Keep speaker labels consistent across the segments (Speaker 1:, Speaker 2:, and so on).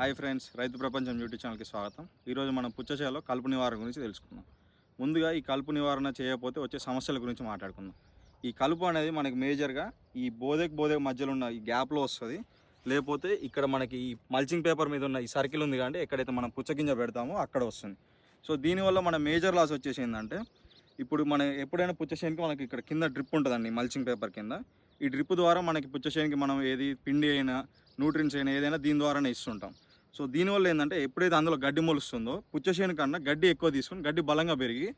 Speaker 1: Hi friends రైతు ప్రపంచం YouTube ఛానల్కి స్వాగతం. ఈరోజు మనం పుచ్చచేలో కలుపు నివారణ గురించి తెలుసుకుందాం. ముందుగా ఈ కలుపు నివారణ చేయకపోతే వచ్చే సమస్యల గురించి మాట్లాడుకుందాం. ఈ కలుపు అనేది మనకి మేజర్గా ఈ బోదెక్ బోదెక్ మధ్యలో ఉన్న ఈ గ్యాప్లో వస్తుంది. లేకపోతే ఇక్కడ మనకి ఈ మల్చింగ్ పేపర్ మీద ఉన్న ఈ సర్కిల్ ఉంది కానీ ఎక్కడైతే మనం పుచ్చగింజ పెడతామో అక్కడ వస్తుంది. సో దీనివల్ల మన మేజర్ లాస్ వచ్చేసి ఏంటంటే ఇప్పుడు మన ఎప్పుడైనా పుచ్చచేనికి మనకి ఇక్కడ కింద డ్రిప్ ఉంటుందండి మల్చింగ్ పేపర్ కింద. ఈ డ్రిప్ ద్వారా మనకి పుచ్చచేనికి మనం ఏది పిండి అయినా న్యూట్రిన్స్ అయినా ఏదైనా దీని ద్వారానే ఇస్తుంటాం. సో దీనివల్ల ఏంటంటే ఎప్పుడైతే అందులో గడ్డి మొలుస్తుందో పుచ్చశేను కన్నా గడ్డి ఎక్కువ తీసుకుని గడ్డి బలంగా పెరిగి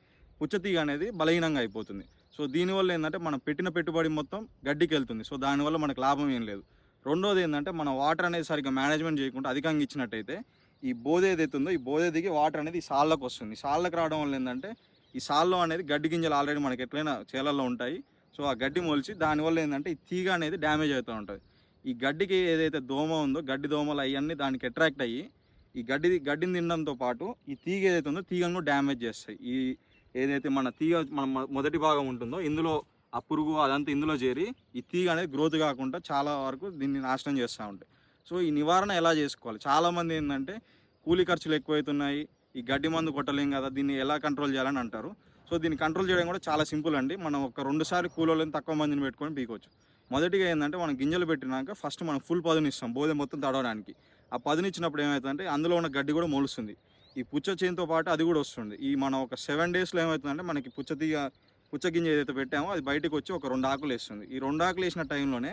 Speaker 1: పుచ్చతీగ అనేది బలహీనంగా అయిపోతుంది. సో దీనివల్ల ఏంటంటే మనం పెట్టిన పెట్టుబడి మొత్తం గడ్డికి వెళ్తుంది. సో దానివల్ల మనకు లాభం ఏం లేదు. రెండోది ఏంటంటే మన వాటర్ అనేది సరిగ్గా మేనేజ్మెంట్ చేయకుండా అధికంగా ఇచ్చినట్టయితే ఈ బోధ ఏదైతే ఉందో ఈ బోధ దిగి వాటర్ అనేది ఈ సాళ్ళకు వస్తుంది. సాళ్ళకు రావడం వల్ల ఏంటంటే ఈ సాల్లో అనేది గడ్డి గింజలు ఆల్రెడీ మనకి ఎట్లయినా చేలల్లో ఉంటాయి. సో ఆ గడ్డి మొలిచి దానివల్ల ఏంటంటే ఈ తీగ అనేది డ్యామేజ్ అవుతూ ఉంటుంది. ఈ గడ్డికి ఏదైతే దోమ ఉందో గడ్డి దోమలు అవన్నీ దానికి అట్రాక్ట్ అయ్యి ఈ గడ్డి గడ్డిని తినడంతో పాటు ఈ తీగ ఏదైతే ఉందో తీగను డ్యామేజ్ చేస్తాయి. ఈ ఏదైతే మన తీగ మన మొదటి భాగం ఉంటుందో ఇందులో ఆ పురుగు అదంతా ఇందులో చేరి ఈ తీగ అనేది గ్రోత్ కాకుండా చాలా వరకు దీన్ని నాశనం చేస్తూ ఉంటాయి. సో ఈ నివారణ ఎలా చేసుకోవాలి? చాలామంది ఏంటంటే కూలీ ఖర్చులు ఎక్కువైతున్నాయి ఈ గడ్డి మందు కొట్టలేం కదా దీన్ని ఎలా కంట్రోల్ చేయాలని అంటారు. సో దీన్ని కంట్రోల్ చేయడం కూడా చాలా సింపుల్ అండి. మనం ఒక రెండుసారి సార్లు కూలోళ్ళని తక్కువ మందిని పెట్టుకొని పీకోవచ్చు. మొదటిగా ఏంటంటే మనం గింజలు పెట్టినాక ఫస్ట్ మనం ఫుల్ పదును ఇస్తాం బోధ మొత్తం తడవడానికి. ఆ పదును ఇచ్చినప్పుడు ఏమవుతుందంటే అందులో ఉన్న గడ్డి కూడా మొలుస్తుంది. ఈ పుచ్చ చేనుతో పాటు అది కూడా వస్తుంది. ఈ మనం ఒక సెవెన్ డేస్లో ఏమవుతుందంటే మనకి పుచ్చ తీగ పుచ్చ గింజ ఏదైతే పెట్టామో అది బయటకు వచ్చి ఒక రెండు ఆకులు వేస్తుంది. ఈ రెండు ఆకులు వేసిన టైంలోనే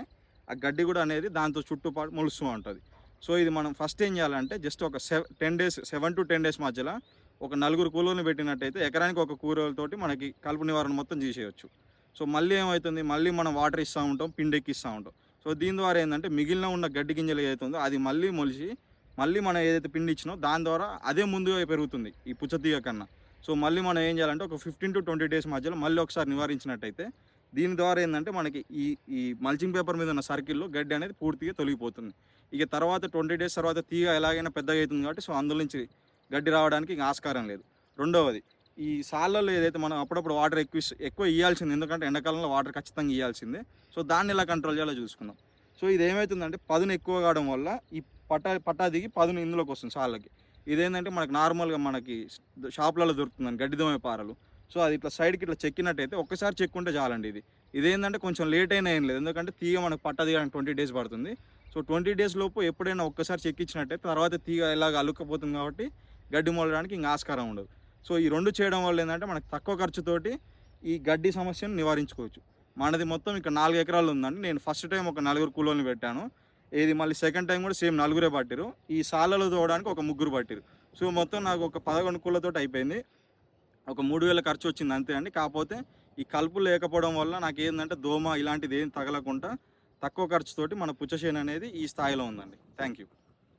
Speaker 1: ఆ గడ్డి కూడా అనేది దాంతో చుట్టుపాటు మొలుస్తూ ఉంటుంది. సో ఇది మనం ఫస్ట్ ఏం చేయాలంటే జస్ట్ ఒక seven ten days seven to ten days మధ్యలో ఒక నలుగురు కూలోని పెట్టినట్టయితే ఎకరానికి ఒక కూరలతోటి మనకి కలుపు నివారణ మొత్తం చేసేయచ్చు సో మళ్ళీ ఏమవుతుంది మళ్ళీ మనం వాటర్ ఇస్తూ ఉంటాం పిండి ఎక్కిస్తూ ఉంటాం. సో దీని ద్వారా ఏంటంటే మిగిలిన ఉన్న గడ్డి గింజలు ఏదైతుందో అది మళ్ళీ మొలిచి మళ్ళీ మనం ఏదైతే పిండి ఇచ్చినో దాని ద్వారా అదే ముందుగా పెరుగుతుంది ఈ పుచ్చతీగ కన్నా. సో మళ్ళీ మనం ఏం చేయాలంటే ఒక ఫిఫ్టీన్ టు ట్వంటీ డేస్ మధ్యలో మళ్ళీ ఒకసారి నివారించినట్టయితే దీని ద్వారా ఏంటంటే మనకి ఈ ఈ మల్చింగ్ పేపర్ మీద ఉన్న సర్కిల్లో గడ్డి అనేది పూర్తిగా తొలగిపోతుంది. ఇక తర్వాత ట్వంటీ డేస్ తర్వాత తీగ ఎలాగైనా పెద్దగా అవుతుంది కాబట్టి సో అందులో నుంచి గడ్డి రావడానికి ఇంకా ఆస్కారం లేదు. రెండవది ఈ సాళ్ళల్లో ఏదైతే మనం అప్పుడప్పుడు వాటర్ ఎక్కువ ఎక్కువ ఇవ్వాల్సింది ఎందుకంటే ఎండాకాలంలో వాటర్ ఖచ్చితంగా ఇవ్వాల్సిందే సో దాన్ని ఎలా కంట్రోల్ చేయాలో చూసుకుందాం. సో ఇది ఏమవుతుందంటే పదును ఎక్కువ కావడం వల్ల ఈ పట్ట పట్టా దిగి పదును ఇందులోకి వస్తుంది సాళ్ళకి. ఇదేంటంటే మనకి నార్మల్గా మనకి షాప్లలో దొరుకుతుందండి గడ్డి పారలు. సో అది ఇట్లా సైడ్కి ఇట్లా చెక్కినట్టయితే ఒక్కసారి చెక్కుంటే చాలండి ఇది. ఇదేంటంటే కొంచెం లేట్ అయినా ఏం లేదు ఎందుకంటే తీగ మనకు పట్టా దిగడానికి ట్వంటీ డేస్ పడుతుంది. సో ట్వంటీ డేస్ లోపు ఎప్పుడైనా ఒక్కసారి చెక్కించినట్టయితే తర్వాత తీగ ఇలాగ అల్లుకపోతుంది కాబట్టి గడ్డి మొలడానికి ఇంకా ఆస్కారం ఉండదు. సో ఈ రెండు చేయడం వల్ల ఏంటంటే మనకు తక్కువ ఖర్చుతోటి ఈ గడ్డి సమస్యను నివారించుకోవచ్చు. మనది మొత్తం ఇక్కడ నాలుగు ఎకరాలు ఉందండి. నేను ఫస్ట్ టైం ఒక నలుగురు కూలోని పెట్టాను. ఇది మళ్ళీ సెకండ్ టైం కూడా సేమ్ నలుగురే పట్టిరు. ఈ సాలలో తోవడానికి ఒక ముగ్గురు పట్టిరు. సో మొత్తం నాకు ఒక పదకొండు కూలతో అయిపోయింది. ఒక మూడు వేల ఖర్చు వచ్చింది అంతే అండి. కాకపోతే ఈ కలుపు లేకపోవడం వల్ల నాకు ఏంటంటే దోమ ఇలాంటిది ఏం తగలకుండా తక్కువ ఖర్చుతోటి మన పుచ్చచేను అనేది ఈ స్థాయిలో ఉందండి. Thank you